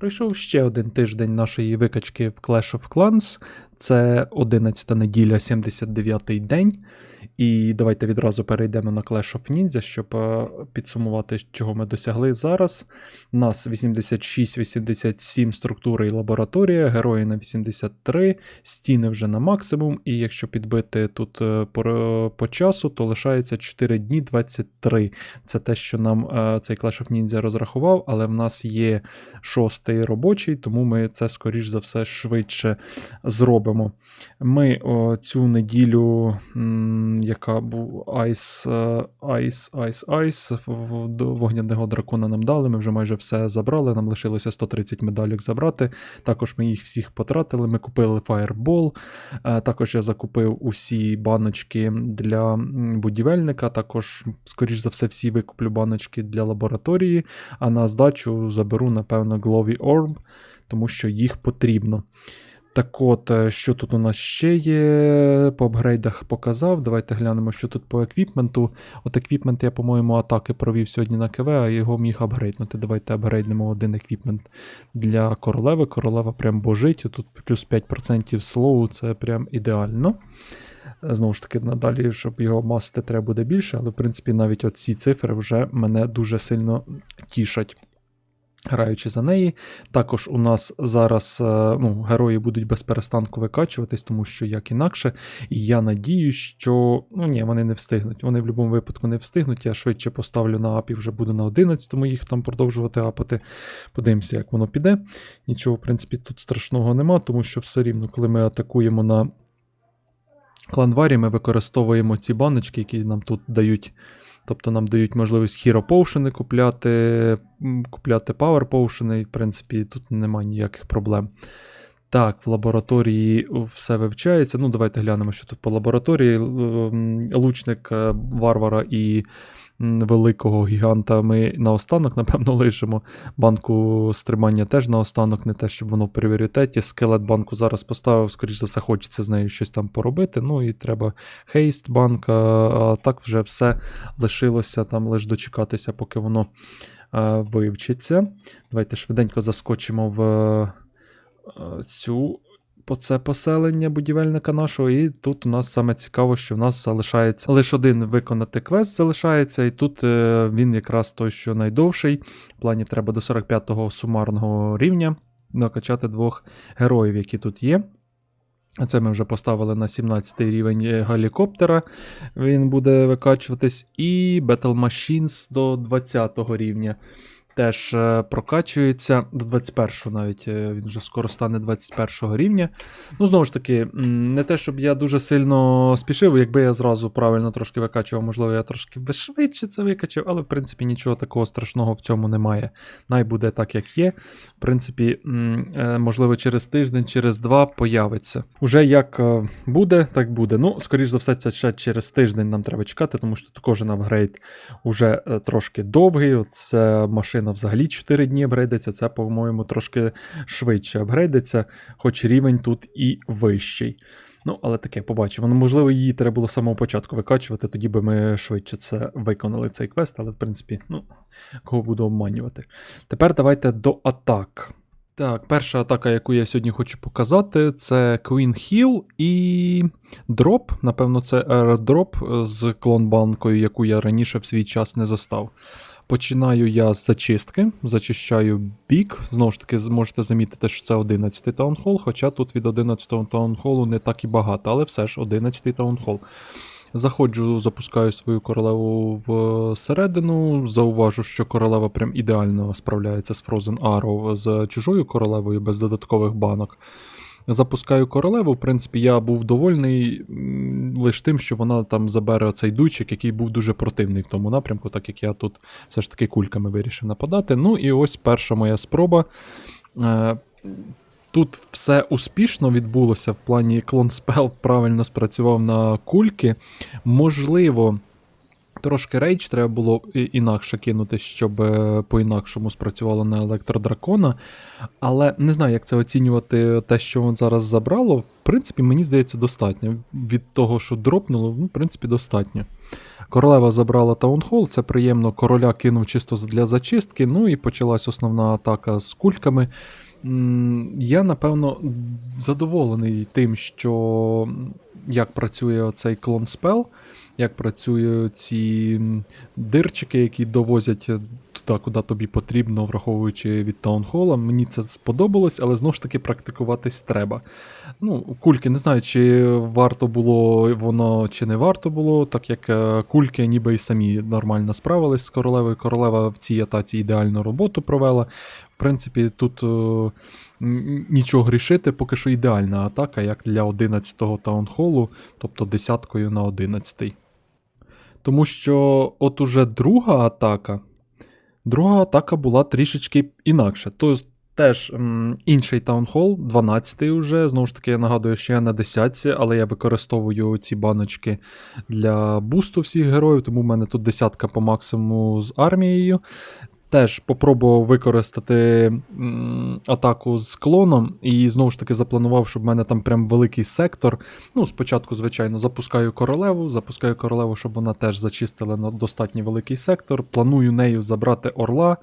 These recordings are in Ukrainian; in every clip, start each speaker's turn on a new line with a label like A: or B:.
A: Пройшов ще один тиждень нашої викачки в Clash of Clans. Це 11 неділя, 79-й день. І давайте відразу перейдемо на Clash of Ninja, щоб е, підсумувати, чого ми досягли зараз. Нас 86-87 структури і лабораторія, герої на 83, стіни вже на максимум. І якщо підбити тут е, по, по часу, то лишається 4 дні 23. Це те, що нам е, цей Clash of Ninja розрахував, але в нас є шостий робочий, тому ми це, скоріш за все, швидше зробимо. Ми о, цю неділю, м, яка був Ice, Ice, Ice, Ice, до вогняного дракона нам дали, ми вже майже все забрали, нам лишилося 130 медалік забрати. Також ми їх всіх потратили. Ми купили Fireball, е, також я закупив усі баночки для будівельника, також, скоріш за все, всі викуплю баночки для лабораторії, а на здачу заберу, напевно, Glowy Orb, тому що їх потрібно. Так от, е, що тут у нас ще є? По апгрейдах показав. Давайте глянемо, що тут по еквіпменту. От еквіпмент я, по-моєму, атаки провів сьогодні на КВ, а його міг апгрейднути. Давайте апгрейднемо один еквіпмент для королеви. Королева прям божить. Тут плюс 5% слоу, це прям ідеально. Знову ж таки, надалі, щоб його масити, треба буде більше, але в принципі навіть от ці цифри вже мене дуже сильно тішать. Граючи за неї. Також у нас зараз е, ну, герої будуть без перестанку викачуватись, тому що як інакше. І я надію, що ну ні, вони не встигнуть. Вони в будь-якому випадку не встигнуть. Я швидше поставлю на апі, вже буду на 11, тому їх там продовжувати апати. Подивимося, як воно піде. Нічого, в принципі, тут страшного нема, тому що все рівно, коли ми атакуємо на кланварі, ми використовуємо ці баночки, які нам тут дають. Тобто нам дають можливість Hero Potion купляти, купляти Power Potion, і в принципі тут немає ніяких проблем. Так, в лабораторії все вивчається. Ну, давайте глянемо, що тут по лабораторії. Лучник е, варвара і великого гіганта ми наостанок, напевно, лишимо. Банку стримання теж наостанок, не те, щоб воно в пріоритеті. Скелет банку зараз поставив, скоріш за все, хочеться з нею щось там поробити. Ну і треба хейст банка, а так вже все лишилося там лише дочекатися, поки воно е, вивчиться. Давайте швиденько заскочимо в е, цю. По це поселення будівельника нашого, і тут у нас саме цікаво, що в нас залишається лише один виконати квест залишається, і тут е, він якраз той, що найдовший. В плані треба до 45-го сумарного рівня накачати двох героїв, які тут є. Це ми вже поставили на 17 рівень е, гелікоптера. Він буде викачуватись. І Battle Machines до 20 рівня. Теж е, прокачується до 21-го навіть е, він вже скоро стане 21 рівня. Ну, знову ж таки, не те, щоб я дуже сильно спішив, якби я зразу правильно трошки викачував, можливо, я трошки швидше це викачав, але в принципі нічого такого страшного в цьому немає. Най буде так, як є. В принципі, е, можливо, через тиждень, через два появиться. Уже як буде, так буде. Ну, скоріш за все, це ще через тиждень нам треба чекати, тому що тут кожен апгрейд уже трошки довгий. Це машина взагалі 4 дні апгрейдиться, це, по-моєму, трошки швидше апгрейдиться, хоч рівень тут і вищий. Ну, але таке побачимо. Ну, можливо, її треба було з самого початку викачувати, тоді би ми швидше це виконали цей квест, але в принципі, ну, кого буду обманювати. Тепер давайте до атак. Так, перша атака, яку я сьогодні хочу показати, це Queen Hill і дроп. Напевно, це аеродроп з клонбанкою, яку я раніше в свій час не застав. Починаю я з зачистки, зачищаю бік. Знову ж таки, можете замітити, що це 11 таунхол, хоча тут від 11 таунхолу не так і багато, але все ж 11 таунхол. Заходжу, запускаю свою королеву всередину. Зауважу, що королева прям ідеально справляється з Frozen Arrow з чужою королевою без додаткових банок. Запускаю королеву. В принципі, я був довольний лише тим, що вона там забере оцей дуйчик, який був дуже противний в тому напрямку, так як я тут все ж таки кульками вирішив нападати. Ну і ось перша моя спроба. Е, Тут все успішно відбулося в плані клонспел правильно спрацював на кульки. Можливо, трошки рейдж треба було інакше кинути, щоб е, по-інакшому спрацювало на електродракона. Але не знаю, як це оцінювати те, що він зараз забрало. В принципі, мені здається, достатньо. Від того, що дропнуло, ну, в принципі, достатньо. Королева забрала таунхол, це приємно. Короля кинув чисто для зачистки. Ну і почалась основна атака з кульками. Я, напевно, задоволений тим, що як працює цей клон спел, як працюють ці дирчики, які довозять е, туди, куди тобі потрібно, враховуючи від таунхола. Мені це сподобалось, але знову ж таки практикуватись треба. Ну, кульки, не знаю, чи варто було воно, чи не варто було, так як е, кульки ніби і самі нормально справились з королевою. Королева в цій атаці ідеальну роботу провела. В принципі, тут е, нічого грішити, поки що ідеальна атака, як для 11-го таунхолу, тобто десяткою на 11-й. Тому що от уже друга атака. Друга атака була трішечки інакша. Тобто теж м, інший таунхол, 12-й вже. Знову ж таки, я нагадую, що я на 10 але я використовую ці баночки для бусту всіх героїв, тому в мене тут десятка по максимуму з армією. Теж попробував використати атаку з клоном, і знову ж таки запланував, щоб в мене там прям великий сектор. Ну, спочатку, звичайно, запускаю королеву, запускаю королеву, щоб вона теж зачистила на достатньо великий сектор. Планую нею забрати орла,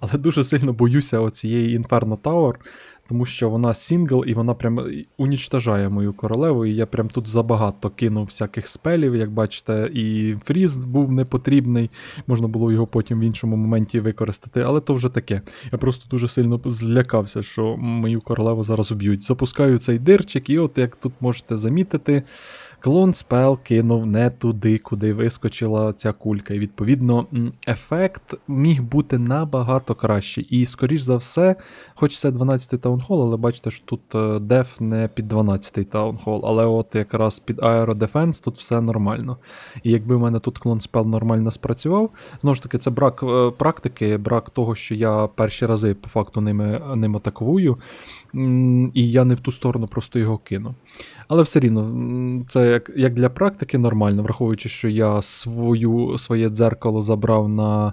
A: але дуже сильно боюся оцієї Inferno Tower, тому що вона сингл і вона прям унічтажає мою королеву. І я прям тут забагато кинув всяких спелів, як бачите, і фріз був непотрібний. Можна було його потім в іншому моменті використати, але то вже таке. Я просто дуже сильно злякався, що мою королеву зараз уб'ють. Запускаю цей дирчик, і от як тут можете замітити, клон спел кинув не туди, куди вискочила ця кулька. І відповідно ефект міг бути набагато кращий. І, скоріш за все, хоч це 12-й таунхол, але бачите, що тут е, деф не під 12-й таунхол, але от якраз під аеродефенс тут все нормально. І якби в мене тут клон спел нормально спрацював, знову ж таки, це брак е, практики, брак того, що я перші рази по факту ними, ним атакую, і я не в ту сторону просто його кину. Але все рівно, це як, як для практики нормально, враховуючи, що я свою, своє дзеркало забрав на.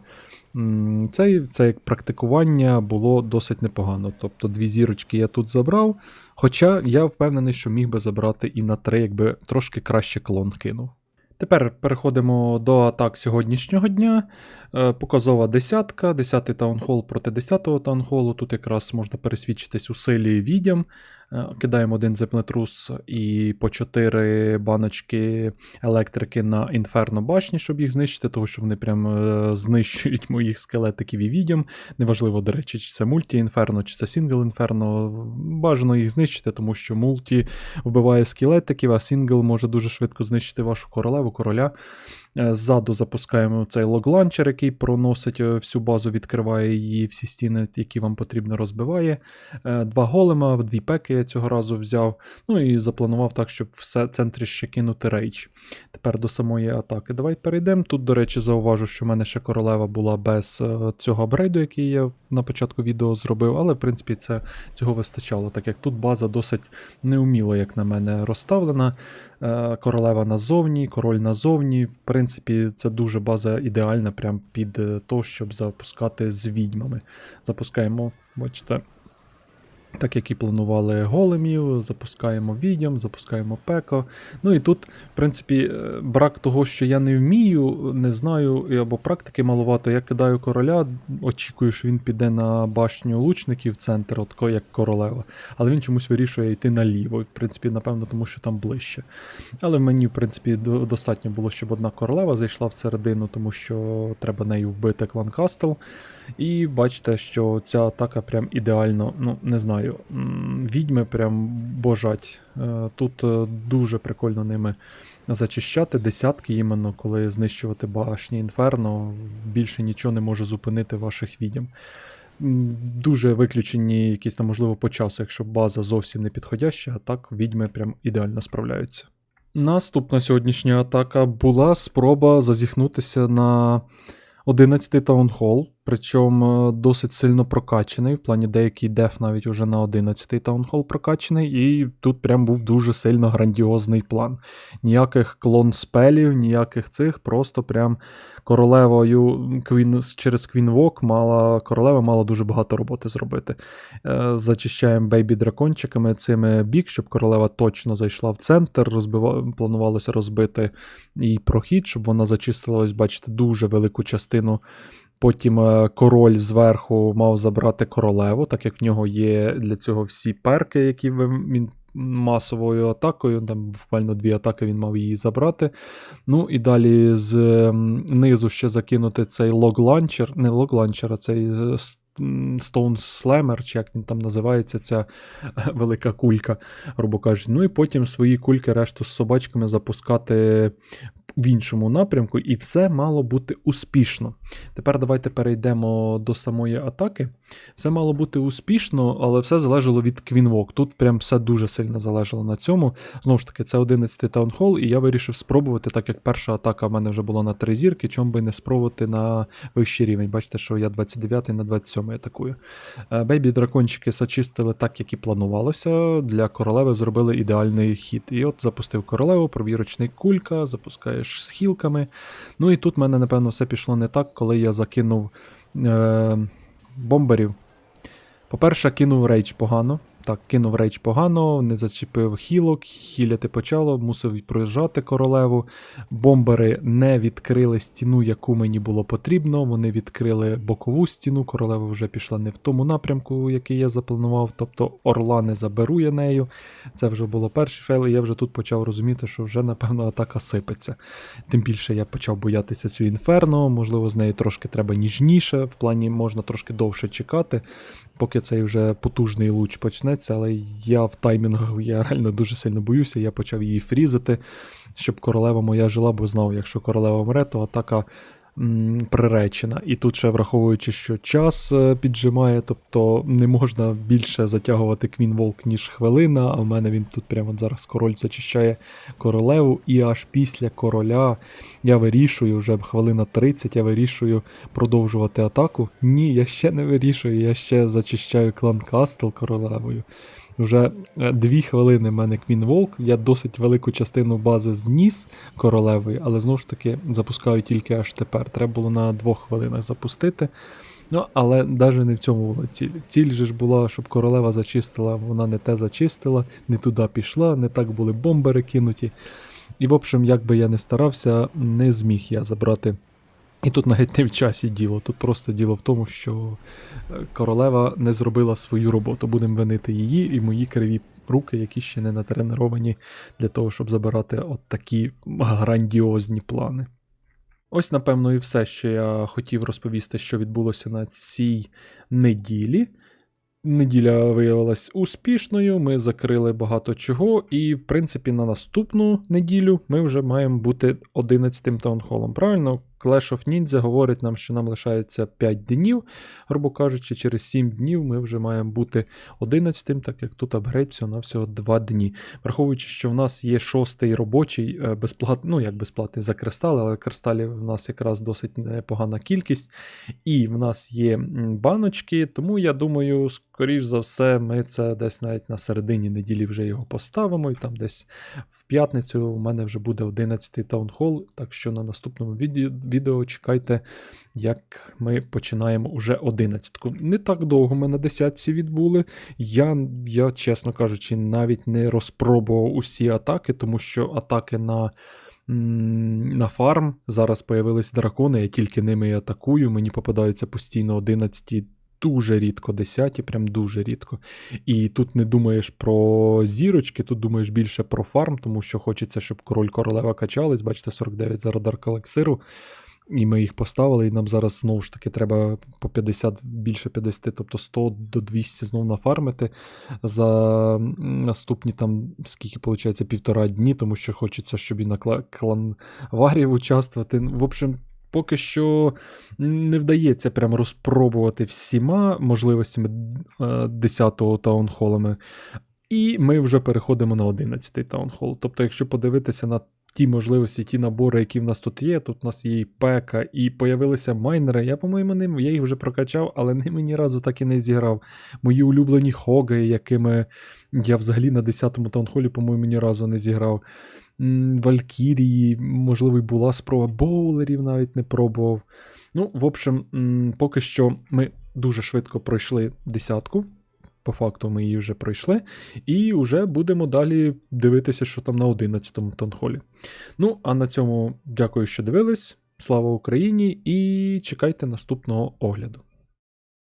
A: Цей, це як практикування було досить непогано. Тобто дві зірочки я тут забрав. Хоча я впевнений, що міг би забрати і на три, якби трошки краще клон кинув. Тепер переходимо до атак сьогоднішнього дня. Е, Показова десятка, 10-й таунхол проти 10-го таунхолу. Тут якраз можна пересвідчитись у силі відьям. Е, Кидаємо один землетрус і по 4 баночки електрики на інферно башні, щоб їх знищити, тому що вони прям е, знищують моїх скелетиків і відьям. Неважливо, до речі, чи це мульті-інферно, чи це сингл-інферно. Бажано їх знищити, тому що мульті вбиває скелетиків, а сингл може дуже швидко знищити вашу королеву, короля. Е, Ззаду запускаємо цей лог-ланчер, який проносить е, всю базу, відкриває її, всі стіни, які вам потрібно, розбиває. Е, Два голема, дві пеки я цього разу взяв. Ну і запланував так, щоб в центрі ще кинути рейдж. Тепер до самої атаки. Давай перейдемо. Тут, до речі, зауважу, що в мене ще королева була без цього апгрейду, який я на початку відео зробив, але в принципі це цього вистачало, так як тут база досить неуміло, як на мене, розставлена. Е, Королева назовні, король назовні. В принципі, це дуже база ідеальна прям під е, то, щоб запускати з відьмами. Запускаємо, бачите. Так як і планували големів, запускаємо відьом, запускаємо пеко. Ну і тут, в принципі, е, брак того, що я не вмію, не знаю, або практики маловато. Я кидаю короля, очікую, що він піде на башню лучників центр, от як королева. Але він чомусь вирішує йти наліво. В принципі, напевно, тому що там ближче. Але мені, в принципі, достатньо було, щоб одна королева зайшла всередину, тому що треба нею вбити клан Кастел. І бачите, що ця атака прям ідеально, ну не знаю, відьми прям божать. Е, Тут е, дуже прикольно ними зачищати десятки, іменно коли знищувати башні інферно, більше нічого не може зупинити ваших відьм. Дуже виключені якісь там, можливо, по часу, якщо база зовсім не підходяща, а так відьми прям ідеально справляються. Наступна сьогоднішня атака була спроба зазіхнутися на 11-й таунхол. Причому е, досить сильно прокачаний. В плані деякий деф навіть уже на 11-й таунхол прокачаний, і тут прям був дуже сильно грандіозний план. Ніяких клон спелів, ніяких цих, просто прям королевою Квін, через Квінвок мала королева мала дуже багато роботи зробити. Е, Зачищаємо бейбі дракончиками цими бік, щоб королева точно зайшла в центр. Розбива... Планувалося розбити їй прохід, щоб вона зачистила, ось, бачите, дуже велику частину. Потім е, король зверху мав забрати королеву, так як в нього є для цього всі перки, які він масовою атакою, там буквально дві атаки він мав її забрати. Ну і далі з низу ще закинути цей лог-ланчер, не лог-ланчер, а цей е, Stone Slammer, чи як він там називається, ця велика кулька, грубо кажучи. Ну і потім свої кульки решту з собачками запускати в іншому напрямку, і все мало бути успішно. Тепер давайте перейдемо до самої атаки. Все мало бути успішно, але все залежало від Квінвок. Тут прям все дуже сильно залежало на цьому. Знову ж таки, це 11 таунхол, і я вирішив спробувати, так як перша атака в мене вже була на 3 зірки, чому би не спробувати на вищий рівень. Бачите, що я 29 на 27 атакую. Е, Бейбі дракончики зачистили так, як і планувалося. Для королеви зробили ідеальний хід. І от запустив королеву, провірочний кулька, запускаєш з хілками. Ну і тут в мене, напевно, все пішло не так, коли я закинув е, бомберів. По-перше, кинув рейдж погано. Так, кинув рейдж погано, не зачепив хілок, хіляти почало, мусив проїжджати королеву. Бомбери не відкрили стіну, яку мені було потрібно. Вони відкрили бокову стіну. Королева вже пішла не в тому напрямку, який я запланував. Тобто орла не заберу я нею. Це вже було перший фейл, і я вже тут почав розуміти, що вже, напевно, атака сипеться. Тим більше я почав боятися цю інферно, можливо, з нею трошки треба ніжніше, в плані можна трошки довше чекати, поки цей вже потужний луч почнеться, але я в таймінгах я реально дуже сильно боюся, я почав її фрізити, щоб королева моя жила, бо знав, якщо королева мре, то атака приречена. І тут ще враховуючи, що час е, піджимає, тобто не можна більше затягувати Квін Волк, ніж хвилина, а в мене він тут прямо зараз король зачищає королеву, і аж після короля я вирішую, вже хвилина 30, я вирішую продовжувати атаку. Ні, я ще не вирішую, я ще зачищаю клан Кастл королевою. Вже е, дві хвилини в мене Квін Волк. Я досить велику частину бази зніс королевою, але знову ж таки запускаю тільки аж тепер. Треба було на двох хвилинах запустити. Ну, але навіть не в цьому була ціль. Ціль же ж була, щоб королева зачистила, вона не те зачистила, не туди пішла, не так були бомбери кинуті. І, в общем, як би я не старався, не зміг я забрати. І тут навіть не в часі діло. Тут просто діло в тому, що е, королева не зробила свою роботу. Будемо винити її і мої криві руки, які ще не натреновані для того, щоб забирати от такі грандіозні плани. Ось, напевно, і все, що я хотів розповісти, що відбулося на цій неділі. Неділя виявилась успішною, ми закрили багато чого, і, в принципі, на наступну неділю ми вже маємо бути 11-тим таунхолом. Правильно, Clash of Ninja говорить нам, що нам лишається 5 днів, грубо кажучи, через 7 днів ми вже маємо бути 11-тим, так як тут апгрейд всього на всього 2 дні. Враховуючи, що в нас є шостий робочий е, безплатний, ну як безплатний за кристали, але кристалів в нас якраз досить непогана кількість. І в нас є баночки, тому я думаю, скоріш за все, ми це десь навіть на середині неділі вже його поставимо. І там десь в п'ятницю у мене вже буде 11-й таунхол. Так що на наступному відео, відео чекайте, як ми починаємо уже 11-ку. Не так довго ми на 10-ці відбули. Я, я, чесно кажучи, навіть не розпробував усі атаки, тому що атаки на. На фарм зараз появились дракони, я тільки ними і атакую. Мені попадаються постійно 11 дуже рідко 10, прям дуже рідко. І тут не думаєш про зірочки, тут думаєш більше про фарм, тому що хочеться, щоб король королева качались. Бачите, 49 за радар калексиру. І ми їх поставили, і нам зараз знову ж таки треба по 50, більше 50, тобто 100 до 200 знов нафармити за наступні там, скільки виходить, півтора дні, тому що хочеться, щоб і на кла- клан Варів участвувати. В общем, поки що не вдається прямо розпробувати всіма можливостями 10-го таунхолами. І ми вже переходимо на 11-й таунхол. Тобто, якщо подивитися на ті можливості, ті набори, які в нас тут є. Тут у нас є і пека, і появилися майнери. Я, по-моєму, ним я їх вже прокачав, але ними ні разу так і не зіграв. Мої улюблені хоги, якими я взагалі на 10-му таунхолі, по-моєму, ні разу не зіграв. Валькірії, можливо, й була спроба боулерів, навіть не пробував. Ну, в общем, поки що ми дуже швидко пройшли десятку. По факту ми її вже пройшли. І вже будемо далі дивитися, що там на 11-му тонхолі. Ну, а на цьому дякую, що дивились. Слава Україні! І чекайте наступного огляду.